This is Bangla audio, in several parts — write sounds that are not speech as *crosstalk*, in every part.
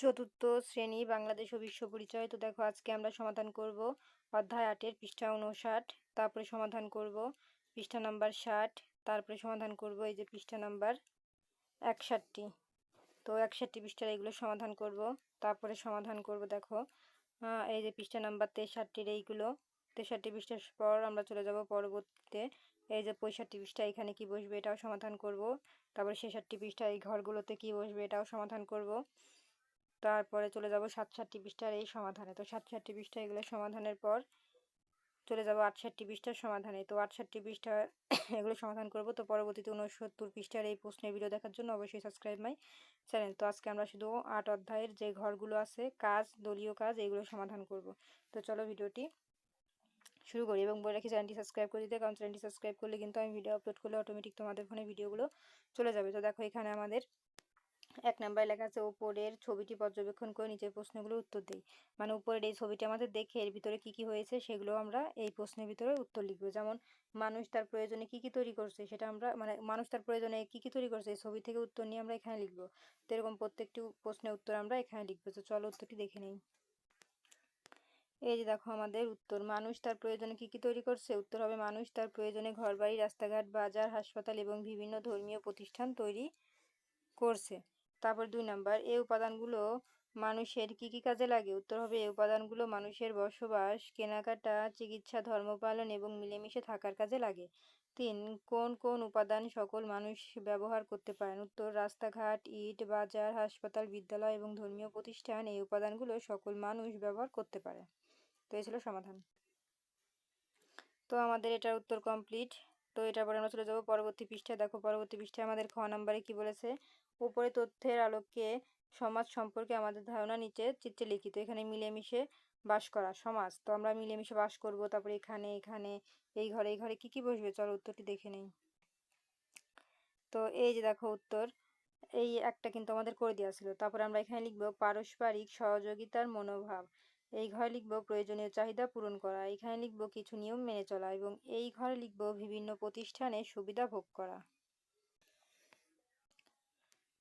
চতুর্থ শ্রেণি বাংলাদেশ ও বিশ্ব পরিচয়। তো দেখো, আজকে আমরা সমাধান করব অধ্যায় আটের পৃষ্ঠা উনষাট তারপরে সমাধান করব পৃষ্ঠা নাম্বার ষাট, তারপরে সমাধান করব এই যে পৃষ্ঠা নাম্বার একষট্টি। তো একষট্টি পৃষ্ঠার এগুলো সমাধান করব, তারপরে সমাধান করব দেখো এই যে পৃষ্ঠা নাম্বার তেষট্টির এইগুলো। তেষট্টি পৃষ্ঠার পর আমরা চলে যাব পরবর্তীতে, এই যে পঁয়ষট্টি পৃষ্ঠা, এখানে কি বসবে এটাও সমাধান করব। তারপরে ছেষট্টি পৃষ্ঠা, এই ঘরগুলোতে কি বসবে এটাও সমাধান করব। তারপরে চলে যাব সাতষট্টি পৃষ্ঠার এই সমাধানে। তো সাতষট্টি পৃষ্ঠা এগুলো সমাধানের পর চলে যাব আটষট্টি পৃষ্ঠার সমাধানে। তো আটষট্টি পৃষ্ঠা *coughs* এগুলো সমাধান করব। তো পরবর্তীতে উনসত্তর পৃষ্ঠার এই প্রশ্নের ভিডিও দেখার জন্য অবশ্যই সাবস্ক্রাইব মাই চ্যানেল তো আজকে আমরা শুধু আট অধ্যায়ের যে ঘরগুলো আছে, কাজ, দলীয় কাজ, এগুলো সমাধান করব। তো চলো ভিডিওটি শুরু করি এবং বলে রাখি চ্যানেলটি সাবস্ক্রাইব করে দিতে, কারণ চ্যানেলটি সাবস্ক্রাইব করলে কিন্তু আমি ভিডিও আপলোড করলে অটোমেটিক তোমাদের ফোনে ভিডিওগুলো চলে যাবে। তো দেখো এখানে আমাদের এক নাম্বার লেখা আছে উপরের ছবিটি পর্যবেক্ষণ করে নিচের প্রশ্নগুলো উত্তর দিই। মানে উপরের এই ছবিটি আমাদের দেখে এর ভিতরে কি কি হয়েছে সেগুলো আমরা এই প্রশ্নের ভিতরে উত্তর লিখব। যেমন, মানুষ তার প্রয়োজনে কি কি তৈরি করছে? সেটা আমরা মানে মানুষ তার প্রয়োজনে কি কি তৈরি করছে এই ছবি থেকে উত্তর নিয়ে আমরা এখানে লিখব। তো এরকম প্রত্যেকটি প্রশ্নের উত্তর আমরা এখানে লিখব। তো চলো উত্তরটি দেখে নিই। এই যে দেখো আমাদের উত্তর, মানুষ তার প্রয়োজনে কি কি তৈরি করছে? উত্তর হবে, মানুষ তার প্রয়োজনে ঘরবাড়ি, রাস্তাঘাট, বাজার, হাসপাতাল এবং বিভিন্ন ধর্মীয় প্রতিষ্ঠান তৈরি করছে। তারপর দুই নাম্বার, এই উপাদানগুলো মানুষের কি কি কাজে লাগে? উত্তর হবে, এই উপাদানগুলো মানুষের বসবাস, কেনাকাটা, চিকিৎসা, ধর্মপালন এবং মিলেমিশে থাকার কাজে লাগে। তিন, কোন কোন উপাদান সকল মানুষ ব্যবহার করতে পারেন? উত্তর, রাস্তাঘাট, ইট, বাজার, হাসপাতাল, বিদ্যালয় এবং ধর্মীয় প্রতিষ্ঠান, এই উপাদানগুলো সকল মানুষ ব্যবহার করতে পারে। তো এই ছিল সমাধান। তো আমাদের এটার উত্তর কমপ্লিট তো এটার পরে আমরা চলে যাব পরবর্তী পৃষ্ঠায়। দেখো, পরবর্তী পৃষ্ঠায় আমাদের খ নাম্বারে কি বলেছে? উপরে তথ্যের আলোকে সমাজ সম্পর্কে আমাদের ধারণা নিচে চিত্রে লিখিত। এখানে মিলেমিশে বাস করা সমাজ। তো আমরা মিলেমিশে বাস করব, তারপরে এখানে এখানে, এই ঘরে এই ঘরে কি কি বসবে? চলো উত্তরটি দেখে নেই। তো এই যে দেখো উত্তর, এই একটা কিন্তু আমাদের করে দেওয়া ছিল। তারপরে আমরা এখানে লিখব, পারস্পরিক সহযোগিতার মনোভাব। এই ঘরে লিখব, প্রয়োজনীয় চাহিদা পূরণ করা। এখানে লিখব, কিছু নিয়ম মেনে চলা। এবং এই ঘরে লিখব, বিভিন্ন প্রতিষ্ঠানে সুবিধা ভোগ করা।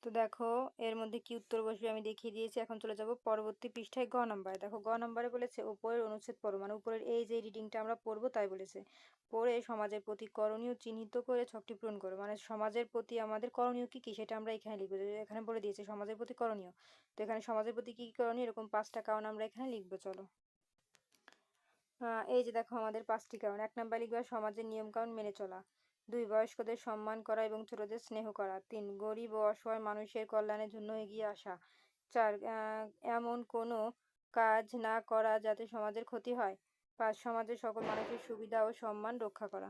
তো দেখো, এর মধ্যে কি উত্তর বসবে আমি দেখিয়ে দিয়েছি। এখন চলে যাব পরবর্তী পৃষ্ঠায় গ নম্বরে। দেখো, গ নম্বরে বলেছে উপরের অনুচ্ছেদ পড়ো মানে উপরের এই যে রিডিংটা আমরা পড়ব তাই বলেছে। পড়ে সমাজের প্রতি করণীয় চিহ্নিত করে ছকটি পূরণ করো। মানে সমাজের প্রতি আমাদের করণীয় কি কি সেটা আমরা এখানে লিখব। এখানে বলে দিয়েছে সমাজের প্রতি করণীয়। তো এখানে সমাজের প্রতি কি কি করণীয়? এরকম পাঁচটা কারণ আমরা এখানে লিখব, চলো। এই যে দেখো আমাদের পাঁচটি কারণ। এক নাম্বার লিখবা সমাজের নিয়ম কারণ মেনে চলা। দুই বয়স্কদের সম্মান করা এবং ছোটদের স্নেহ করা। তিন, গরিব ও অসহায় মানুষের কল্যাণের জন্য এগিয়ে আসা। চার এমন কোনো কাজ না করা যাতে সমাজের ক্ষতি হয়। পাঁচ, সমাজের সকল মানুষের সুবিধা ও সম্মান রক্ষা করা।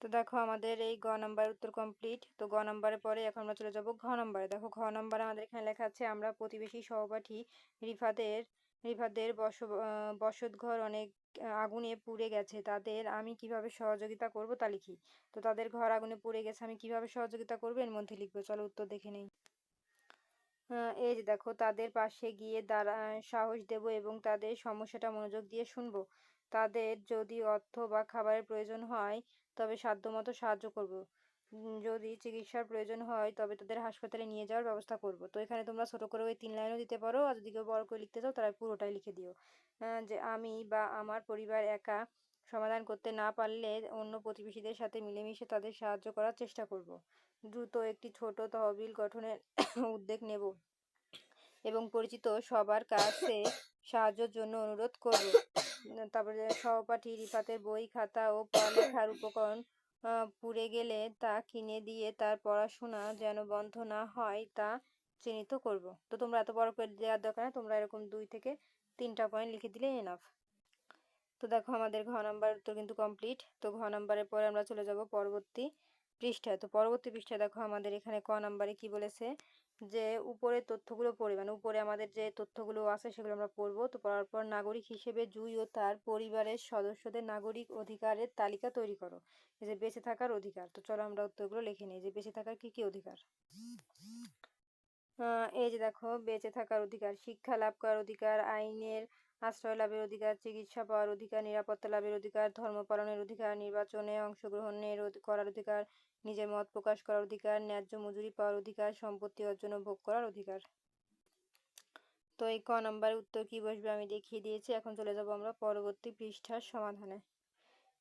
তো দেখো আমাদের এই গ নাম্বার উত্তর কমপ্লিট তো গ নাম্বারের পরে এখন আমরা চলে যাব ঘ নাম্বারে। দেখো ঘ নাম্বারে আমাদের এখানে লেখা আছে, আমরা প্রতিবেশী সহপাঠী রিফাদের রিফাদের বস বসতঘর অনেক আগুনে পুড়ে গেছে, তাদের আমি কীভাবে সহযোগিতা করব তা লিখি। তো তাদের ঘর আগুনে পুড়ে গেছে, আমি কীভাবে সহযোগিতা করব? এর মধ্যে লিখব, চলো উত্তর দেখে নেই। এই যে দেখো, তাদের পাশে গিয়ে দাঁড়া, সাহস দেব এবং তাদের সমস্যাটা মনোযোগ দিয়ে শুনব। তাদের যদি অর্থ বা খাবারের প্রয়োজন হয়, তবে সাধ্যমতো সাহায্য করব। যদি চিকিৎসার প্রয়োজন হয়, তবে তাদের হাসপাতালে নিয়ে যাওয়ার ব্যবস্থা করব। তো এখানে তোমরা ছোটো করে ওই তিন লাইনও দিতে পারো, আর যদি কেউ বড় করে লিখতে চাও, তারা পুরোটাই লিখে দিও। যে আমি বা আমার পরিবার একা সমাধান করতে না পারলে অন্য প্রতিবেশীদের সাথে মিলেমিশে তাদের সাহায্য করার চেষ্টা করব। দ্রুত একটি ছোট তহবিল গঠনের *coughs* উদ্যোগ নেব এবং পরিচিত সবার কাছে সাহায্যের জন্য অনুরোধ করব। তারপরে সহপাঠী রিফাতের বই, খাতা ও পড়ালেখার উপকরণ পুড়ে গেলে তা কিনে দিয়ে তার পড়াশোনা যেন বন্ধ না হয় তা চিহ্নিত করব। তো তোমরা এত বড় করে দেওয়ার দরকার না তোমরা এরকম দুই থেকে তিনটা পয়েন্ট লিখে দিলে এনাফ তো দেখো আমাদের ঘ নাম্বার উত্তর কিন্তু কমপ্লিট তো ঘ নাম্বারের পরে আমরা চলে যাব পরবর্তী পৃষ্ঠায়। তো পরবর্তী পৃষ্ঠায় দেখো আমাদের এখানে ক নাম্বারে কি বলেছে? যে উপরে তথ্যগুলো পড়ে মানে উপরে আমাদের যে তথ্যগুলো আছে সেগুলো আমরা পড়ব। তো পড়ার পর নাগরিক হিসেবে জুই ও তার পরিবারের সদস্যদের নাগরিক অধিকারের তালিকা তৈরি করো। এই যে বেঁচে থাকার অধিকার, তো চলো আমরা উত্তরগুলো লিখে নিই। যে বেঁচে থাকার কি কি অধিকার? এই যে দেখো, বেঁচে থাকার অধিকার, শিক্ষা লাভ করার অধিকার, আইনের আশ্রয় লাভের অধিকার, চিকিৎসা পাওয়ার অধিকার, নিরাপত্তা লাভের অধিকার, ধর্ম পালনের অধিকার, নির্বাচনে অংশগ্রহণের করার অধিকার, নিজের মত প্রকাশ করার অধিকার, ন্যায্য মজুরি পাওয়ার অধিকার, সম্পত্তি অর্জন ও ভোগ করার অধিকার। তো এই ক নাম্বারের উত্তর কি বসবে আমি দেখিয়ে দিয়েছি, এখন চলে যাব আমরা পরবর্তী পৃষ্ঠার সমাধানে।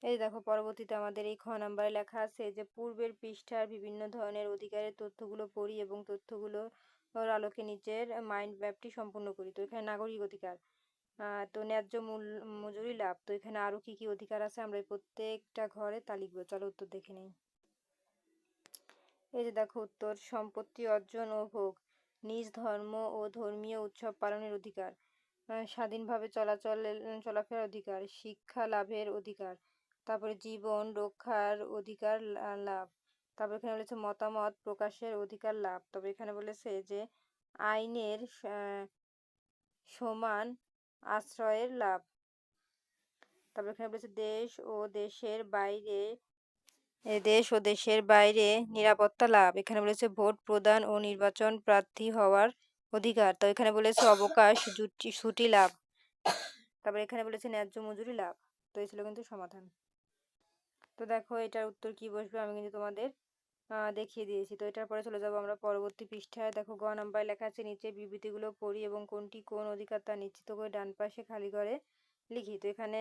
এই দেখো, পরবর্তীতে আমাদের এই খ নাম্বারে লেখা আছে যে, পূর্বের পৃষ্ঠার বিভিন্ন ধরনের অধিকারের তথ্যগুলো পড়ি এবং তথ্যগুলো আলোকে নিচের মাইন্ড ম্যাপটি সম্পূর্ণ করি। তো এখানে নাগরিক অধিকার তো ন্যায্য মূল, মজুরি লাভ। তো এখানে আরও কি কি অধিকার আছে? আমরা প্রত্যেকটা ঘরে তা লিখব। চলো উত্তর দেখে নিই। এই যে দেখো উত্তর, সম্পত্তি অর্জন ও ভোগ, নিজ ধর্ম ও ধর্মীয় উৎসব পালনের অধিকার স্বাধীনভাবে চলাচল, চলাফেরার অধিকার, শিক্ষা লাভের অধিকার, তারপরে জীবন রক্ষার অধিকার লাভ, তারপর এখানে বলেছে মতামত প্রকাশের অধিকার লাভ তবে এখানে বলেছে যে আইনের সমান আশ্রয়ের লাভ। তারপর এখানে বলেছে, দেশ ও দেশের বাইরে দেশ ও দেশের বাইরে নিরাপত্তা লাভ। এখানে বলেছে, ভোট প্রদান ও নির্বাচন প্রার্থী হওয়ার অধিকার। তো এখানে বলেছে, অবকাশ ছুটি লাভ। তারপর এখানে বলেছে, ন্যায্য মজুরি লাভ। তো এই ছিল কিন্তু সমাধান। তো দেখো এটার উত্তর কি বসবে, আমি কিন্তু তোমাদের দেখিয়ে দিয়েছি। তো এটার পরে চলে যাব আমরা পরবর্তী পৃষ্ঠায়। দেখো, গ নাম্বার লেখা আছে, নিচে বিবৃতিগুলো পড়ি এবং কোনটি কোন অধিকার তা নিশ্চিত করে ডান পাশে খালি করে লিখি। তো এখানে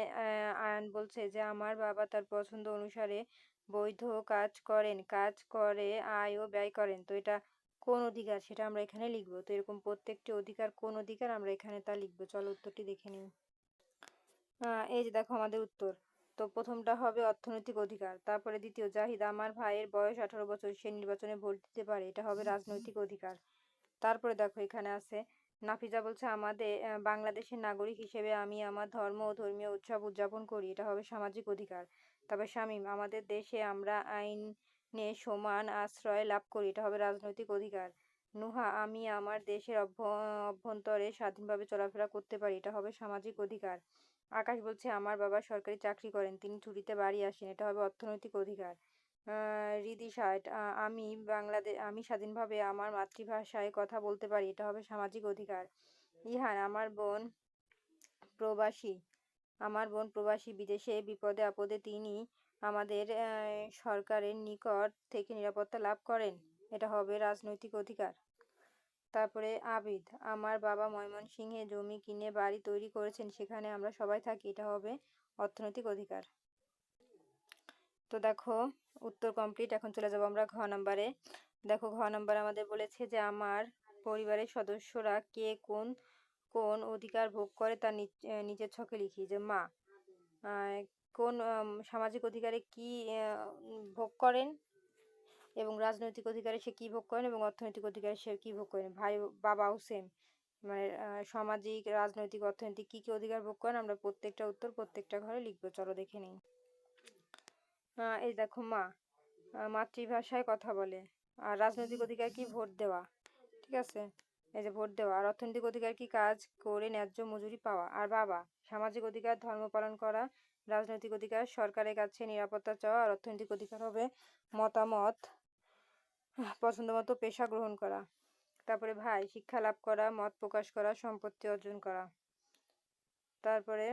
আয়ন বলছে যে, আমার বাবা তার পছন্দ অনুসারে বৈধ কাজ করেন। কাজ করে, আয় ও ব্যয় করেন। তো এটা কোন অধিকার? সেটা আমরা এখানে লিখব। তো এরকম প্রত্যেকটি অধিকার কোন অধিকার? আমরা এখানে তা লিখব। চলো উত্তরটি দেখে নিই। এই যে দেখো আমাদের উত্তর। তো প্রথমটা হবে অর্থনৈতিক অধিকার তারপরে দ্বিতীয় জাহিদ আমার ভাইয়ের বয়স আঠারো বছর সে নির্বাচনে ভোট দিতে পারে এটা হবে রাজনৈতিক অধিকার। তারপরে দেখো এখানে আছে নাফিজা বলছে আমাদের বাংলাদেশের নাগরিক হিসেবে আমি আমার ধর্ম ও ধর্মীয় উৎসব উদযাপন করি এটা হবে সামাজিক অধিকার। তারপর শামীম আমাদের দেশে আমরা আইনে সমান আশ্রয় লাভ করি এটা হবে রাজনৈতিক অধিকার। নুহা আমি আমার দেশের অভ্য অভ্যন্তরে স্বাধীনভাবে চলাফেরা করতে পারি এটা হবে সামাজিক অধিকার। আকাশ বলছে, আমার বাবা সরকারি চাকরি করেন, তিনি ছুটিতে বাড়ি আসেন, এটা হবে অর্থনৈতিক অধিকার। রিদিশা আমি বাংলাদেশ আমি স্বাধীনভাবে আমার মাতৃভাষায় কথা বলতে পারি, এটা হবে সামাজিক অধিকার। ইহান, আমার বোন প্রবাসী, আমার বোন প্রবাসী বিদেশে, বিপদে আপদে তিনি আমাদের সরকারের নিকট থেকে নিরাপত্তা লাভ করেন, এটা হবে রাজনৈতিক অধিকার। তারপরে আবিদ, আমার বাবা ময়মনসিংহে জমি কিনে বাড়ি তৈরি করেছেন, সেখানে আমরা সবাই থাকি, এটা হবে অর্থনৈতিক অধিকার। তো দেখো, উত্তর কমপ্লিট এখন চলে যাব আমরা ঘ নাম্বারে। দেখো, ঘ নাম্বার আমাদের বলেছে যে আমার পরিবারের সদস্যরা কে কোন কোন অধিকার ভোগ করে তার নিচের ছকে লিখি, যে মা কোন সামাজিক অধিকারে কি ভোগ করেন? এবং রাজনৈতিক অধিকারে সে কী ভোগ করেন এবং অর্থনৈতিক অধিকারে সে কী ভোগ করেন? ভাই, বাবাও সেম মানে সামাজিক, রাজনৈতিক, অর্থনৈতিক কী কী অধিকার ভোগ করেন আমরা প্রত্যেকটা উত্তর প্রত্যেকটা ঘরে লিখব, চলো দেখে নিই। এই দেখো মা মাতৃভাষায় কথা বলে। আর রাজনৈতিক অধিকার কি? ভোট দেওয়া। ঠিক আছে? এই যে ভোট দেওয়া। আর অর্থনৈতিক অধিকার কি? কাজ করে ন্যায্য মজুরি পাওয়া। আর বাবা, সামাজিক অধিকার, ধর্ম পালন করা, রাজনৈতিক অধিকার, সরকারের কাছে নিরাপত্তা চাওয়া, আর অর্থনৈতিক অধিকার হবে মতামত। পছন্দ মতো পেশা গ্রহণ করা। তারপরে ভাই, শিক্ষা লাভ করা, মত প্রকাশ করা, সম্পত্তি অর্জন করা। তারপরে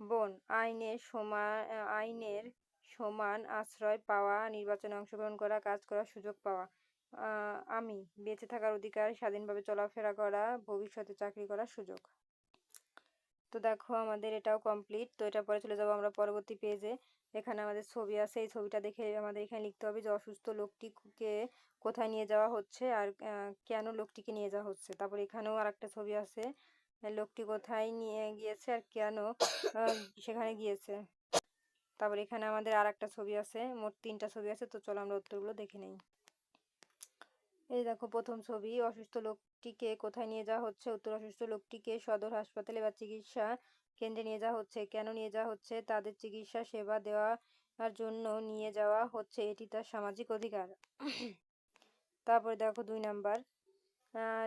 বোন, আইনের সমান আইনের সমান আশ্রয় পাওয়া, নির্বাচনে অংশগ্রহণ করা, কাজ করার সুযোগ পাওয়া। আমি বেঁচে থাকার অধিকার, স্বাধীনভাবে চলাফেরা করা, ভবিষ্যতে চাকরি করার সুযোগ। তো দেখো, আমাদের এটাও কমপ্লিট তো এটা পরে চলে যাব আমরা পরবর্তী পেজে এখানে আমাদের ছবি আছে, এই ছবিটা দেখে আমাদের এখানে লিখতে হবে যে অসুস্থ লোকটিকে কোথায় নিয়ে যাওয়া হচ্ছে আর কেন লোকটিকে নিয়ে যাওয়া হচ্ছে। তারপর এখানেও আর একটা ছবি আছে লোকটি কোথায় নিয়ে গিয়েছে আর কেন সেখানে গিয়েছে। তারপর এখানে আমাদের আর একটা ছবি আছে, মোট তিনটা ছবি আছে, তো চলো আমরা উত্তরগুলো দেখে নেই। এই দেখো প্রথম ছবি, অসুস্থ লোকটিকে কোথায় নিয়ে যাওয়া হচ্ছে? উত্তর, অসুস্থ লোকটিকে সদর হাসপাতালে বা চিকিৎসা কেন্দ্রে নিয়ে যাওয়া হচ্ছে, কেন নিয়ে যাওয়া হচ্ছে, তাদের চিকিৎসা সেবা দেওয়ার জন্য নিয়ে যাওয়া হচ্ছে, এটি তার সামাজিক অধিকার। তারপরে দেখো দুই নাম্বার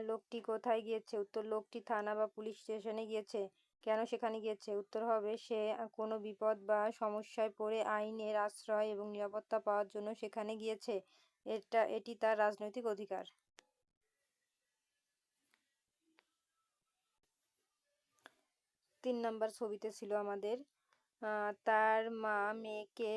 লোকটি কোথায় গিয়েছে? উত্তর, লোকটি থানা বা পুলিশ স্টেশনে গিয়েছে। কেন সেখানে গিয়েছে? উত্তর হবে, সে কোনো বিপদ বা সমস্যায় পড়ে আইনের আশ্রয় এবং নিরাপত্তা পাওয়ার জন্য সেখানে গিয়েছে। এটা, এটি তার রাজনৈতিক অধিকার। তিন নাম্বার ছবিতে ছিল আমাদের। তার মা মেয়েকে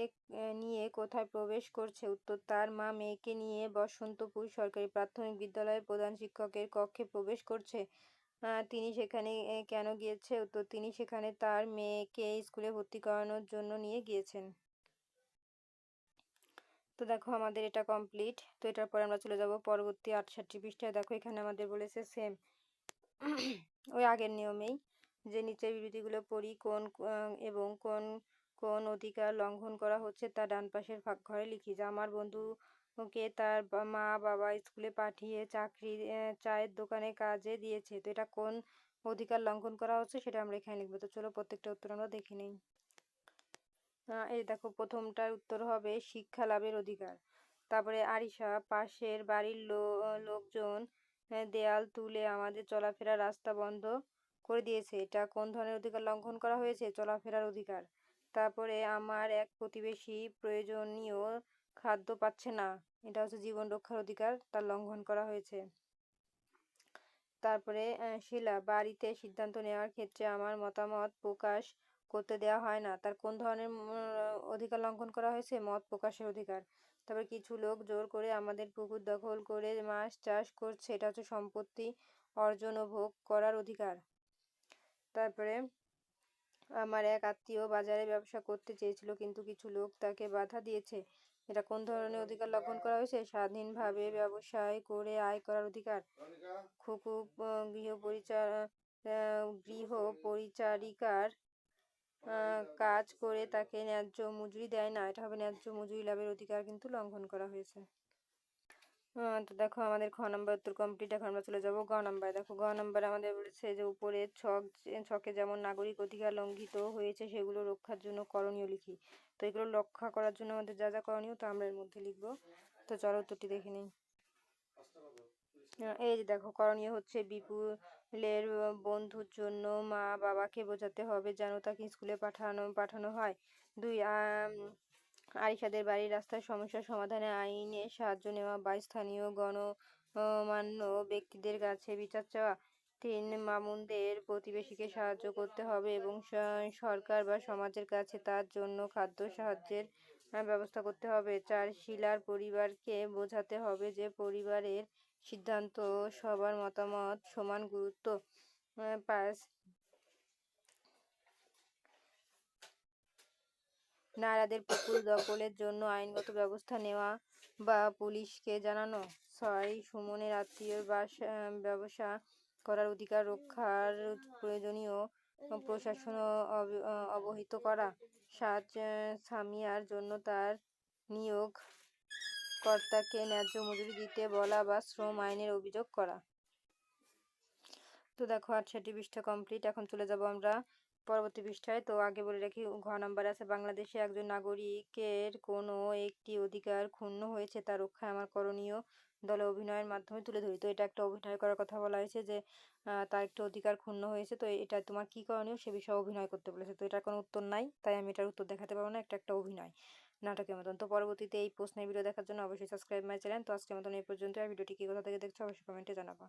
নিয়ে কোথায় প্রবেশ করছে? উত্তর, তার মা মেয়েকে নিয়ে বসন্তপুর সরকারি প্রাথমিক বিদ্যালয়ের প্রধান শিক্ষকের কক্ষে প্রবেশ করছে। তিনি সেখানে কেন গিয়েছে? তো তিনি সেখানে তার মেয়েকে স্কুলে ভর্তি করানোর জন্য নিয়ে গিয়েছেন। তো দেখো, আমাদের এটা কমপ্লিট। তো এটার পরে আমরা চলে যাব পরবর্তী আটষট্টি পৃষ্ঠায়। দেখো, এখানে আমাদের বলেছে সেম ওই আগের নিয়মেই। যে নিচের বিবৃতিগুলো পড়ি, কোন এবং কোন কোন অধিকার লঙ্ঘন করা হচ্ছে তা ডান পাশের ফাঁক ঘরে লিখি। যে আমার বন্ধুকে তার মা বাবা স্কুলে পাঠিয়ে চাকরি চায়ের দোকানে কাজে দিয়েছে। তো এটা কোন অধিকার লঙ্ঘন করা হচ্ছে সেটা আমরা এখানে লিখব। তো চলো প্রত্যেকটা উত্তর আমরা দেখে নিই। এই দেখো, প্রথমটার উত্তর হবে শিক্ষা লাভের অধিকার। তারপরে আরিশা, পাশের বাড়ির লোকজন দেয়াল তুলে আমাদের চলাফেরা রাস্তা বন্ধ করে দিয়েছে। এটা কোন ধরনের অধিকার লঙ্ঘন করা হয়েছে? চলাফেরার অধিকার। তারপরে আমার এক প্রতিবেশী প্রয়োজনীয় খাদ্য পাচ্ছে না। এটা হচ্ছে জীবন রক্ষার অধিকার, তার লঙ্ঘন করা হয়েছে। তারপরে শিলা, বাড়িতে সিদ্ধান্ত নেওয়ার ক্ষেত্রে আমার মতামত প্রকাশ করতে দেওয়া হয় না। তার কোন ধরনের অধিকার লঙ্ঘন করা হয়েছে? মত প্রকাশের অধিকার। তারপরে কিছু লোক জোর করে আমাদের পুকুর দখল করে মাছ চাষ করছে। এটা হচ্ছে সম্পত্তি অর্জন ও ভোগ করার অধিকার। তারপরে আমার এক আত্মীয় বাজারে ব্যবসা করতে চেয়েছিল, কিন্তু কিছু লোক তাকে বাধা দিয়েছে। এটা কোন ধরনের অধিকার লঙ্ঘন করা হয়েছে? স্বাধীনভাবে ব্যবসায় করে আয় করার অধিকার? খুকু গৃহ পরিচার গৃহ পরিচারিকার কাজ করে তাকে ন্যায্য মজুরি দেয় না। এটা হবে ন্যায্য মজুরি লাভের অধিকার কিন্তু লঙ্ঘন করা হয়েছে। তো দেখো আমাদের খ নাম্বার উত্তর কমপ্লিট এখন আমরা চলে যাব গ নাম্বার। দেখো গ নাম্বার আমাদের বলেছে যে উপরে ছক ছকে যেমন নাগরিক অধিকার লঙ্ঘিত হয়েছে, সেগুলো রক্ষার জন্য করণীয় লিখি। তো এগুলো রক্ষা করার জন্য আমাদের যা যা করণীয়, তা আমরা এর মধ্যে লিখব। তো চলো উত্তরটি দেখে নিই। এই যে দেখো, করণীয় হচ্ছে বিপুলের বন্ধুর জন্য মা বাবাকে বোঝাতে হবে যেন তাকে স্কুলে পাঠানো পাঠানো হয়। দুই আরিশাদের বাড়ির রাস্তার সমস্যা সমাধানে আইনে সাহায্য নেওয়া বা স্থানীয় গণমান্য ব্যক্তিদের কাছে বিচার চাওয়া, তিন মামুনদের প্রতিবেশীকে সাহায্য করতে হবে এবং সরকার বা সমাজের কাছে তার জন্য খাদ্য সাহায্যের ব্যবস্থা করতে হবে। চার, শিলার পরিবারকে বোঝাতে হবে যে পরিবারের সিদ্ধান্ত সবার মতামত সমান গুরুত্ব পাঁচ নারাদের পুকুর দখলের জন্য আইনগত ব্যবস্থা নেওয়া বা পুলিশকে জানানো? ছয়, সুমনের আত্মীয় বাস ব্যবসা করার অধিকার রক্ষার প্রয়োজনীয় প্রশাসন অবহিত করা। সাত সামিয়ার জন্য তার নিয়োগ কর্তাকে ন্যায্য মজুরি দিতে বলা বা শ্রম আইনের অভিযোগ করা। তো দেখো, আটষট্টি পৃষ্ঠা কমপ্লিট এখন চলে যাব আমরা পরবর্তী পৃষ্ঠায়। তো আগে বলে রাখি, ঘ নাম্বার আছে, বাংলাদেশে একজন নাগরিকের কোনো একটি অধিকার ক্ষুণ্ণ হয়েছে তার রক্ষায় আমার করণীয় দলে অভিনয়ের মাধ্যমে তুলে ধরি। তো এটা একটা অভিনয় করার কথা বলা হয়েছে যে তার একটা অধিকার ক্ষুণ্ণ হয়েছে। তো এটা তোমার কি করণীয়? সে বিষয়ে অভিনয় করতে বলেছে। তো এটার কোনো উত্তর নাই, তাই আমি এটার উত্তর দেখাতে পারব না। একটা একটা অভিনয় নাটকের মতন। তো পরবর্তীতে এই প্রশ্নের ভিডিও দেখার জন্য অবশ্যই সাবস্ক্রাইব মাই চ্যানেল তো আজকের মতন এই পর্যন্ত আর ভিডিওটি কী কোথা থেকে দেখছ, অবশ্যই কমেন্টে জানাব।